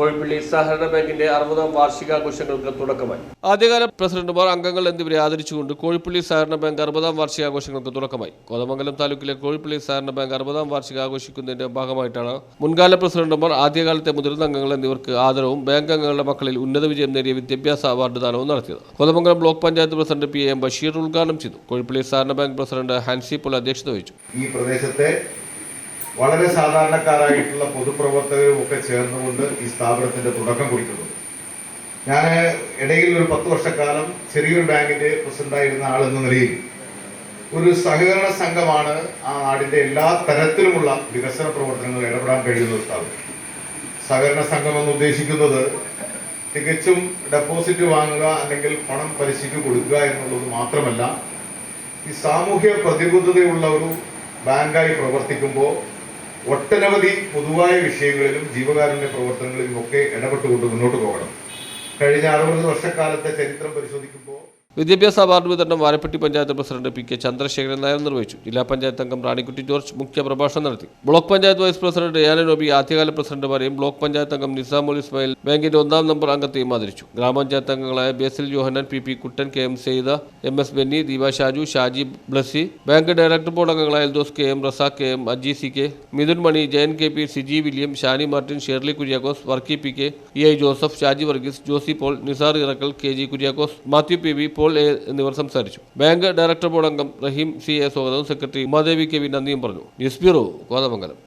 കോഴിപ്പള്ളി സഹകരണ ബാങ്കിന്റെ അറുപതാം വാർഷികാഘോഷങ്ങൾക്ക് തുടക്കമായി. ആദ്യകാല പ്രസിഡന്റുമാർ അംഗങ്ങൾ എന്നിവരെ ആദരിച്ചുകൊണ്ട് കോഴിപ്പള്ളി സഹകരണ ബാങ്ക് അറുപതാം വാർഷികാഘോഷങ്ങൾക്ക് തുടക്കമായി. കോതമംഗലം താലൂക്കിലെ കോഴിപ്പള്ളി സഹകരണ ബാങ്ക് അറുപതാം വാർഷിക ആഘോഷിക്കുന്നതിന്റെ ഭാഗമായിട്ടാണ് മുൻകാല പ്രസിഡന്റുമാർ ആദ്യകാലത്തെ മുതിർന്ന അംഗങ്ങൾ എന്നിവർക്ക് ആദരവും ബാങ്ക് അംഗങ്ങളുടെ മക്കളിൽ ഉന്നത വിജയം നേടിയ വിദ്യാഭ്യാസ അവാർഡ് ദാനവും നടത്തിയത്. Kothamangalam block panchayat president P M Basheer ഉദ്ഘാടനം ചെയ്തു. കോഴിപ്പള്ളി സഹകരണ ബാങ്ക് പ്രസിഡന്റ് ഹാൻസി പോൾ അധ്യക്ഷത വഹിച്ചു. ഈ പ്രദേശത്തെ വളരെ സാധാരണക്കാരായിട്ടുള്ള പൊതുപ്രവർത്തകരും ഒക്കെ ചേർന്നുകൊണ്ട് ഈ സ്ഥാപനത്തിന്റെ തുടക്കം കുറിക്കുന്നത് ഞാൻ ഇടയിൽ ഒരു പത്ത് വർഷക്കാലം ചെറിയൊരു ബാങ്കിന്റെ പ്രസിഡന്റായിരുന്ന ആളെന്ന നിലയിൽ ഒരു സഹകരണ സംഘമാണ് ആ നാടിന്റെ എല്ലാ തരത്തിലുമുള്ള വികസന പ്രവർത്തനങ്ങളിൽ ഇടപെടാൻ കഴിയുന്ന ഒരു സ്ഥാപനം. സഹകരണ സംഘം എന്ന് ഉദ്ദേശിക്കുന്നത് തികച്ചും ഡെപ്പോസിറ്റ് വാങ്ങുക അല്ലെങ്കിൽ പണം പലിശയ്ക്ക് കൊടുക്കുക എന്നുള്ളത് മാത്രമല്ല ഈ സാമൂഹ്യ പ്രതിബദ്ധതയുള്ള ഒരു ബാങ്കായി പ്രവർത്തിക്കുമ്പോൾ ഒട്ടനവധി പൊതുവായ വിഷയങ്ങളിലും ജീവകാരുണ്യ പ്രവർത്തനങ്ങളിലും ഒക്കെ ഇടപെട്ടുകൊണ്ട് മുന്നോട്ട് പോകണം. കഴിഞ്ഞ അറുപത് വർഷക്കാലത്തെ ചരിത്രം പരിശോധിക്കുമ്പോൾ വിദ്യാഭ്യാസ അവാർഡ് വിതരണം Varapetty panchayat president P K Chandrasekharan Nair നിർവഹിച്ചു. ജില്ലാ പഞ്ചായത്ത് അംഗം റാണിക്കുട്ടി ജോർജ് മുഖ്യ പ്രഭാഷണം നടത്തി. Block panchayat vice president Riyana Noby ആദ്യകാല പ്രസിഡന്റുമാരെയും ബ്ലോക്ക് പഞ്ചായത്ത് അംഗം നിസാമുൽ ഇസ്മായിൽ ബാങ്കിന്റെ ഒന്നാം നമ്പർ അംഗത്തെയും ആദരിച്ചു. ഗ്രാമപഞ്ചായത്ത് അംഗങ്ങളായ Basil Johanan P P Kuttan K M Saida M S Benny Deepa Shaju Shaji Blessy bank director board അംഗങ്ങളായ Eldhose K M Razak K M Aji C K Mithun Mani Jayan K P Siji William Shani Martin Shirley Kuriakose Varkey P K E I Joseph Shaji Varghese Josy Paul Nisar Erakkal K G Kuriakose Mathew P V Paul A എന്നിവർ സംസാരിച്ചു. Bank director board അംഗം റഹീം C A സ്വാഗതവും secretary Umadevi K V നന്ദിയും പറഞ്ഞു. News bureau Kothamangalam.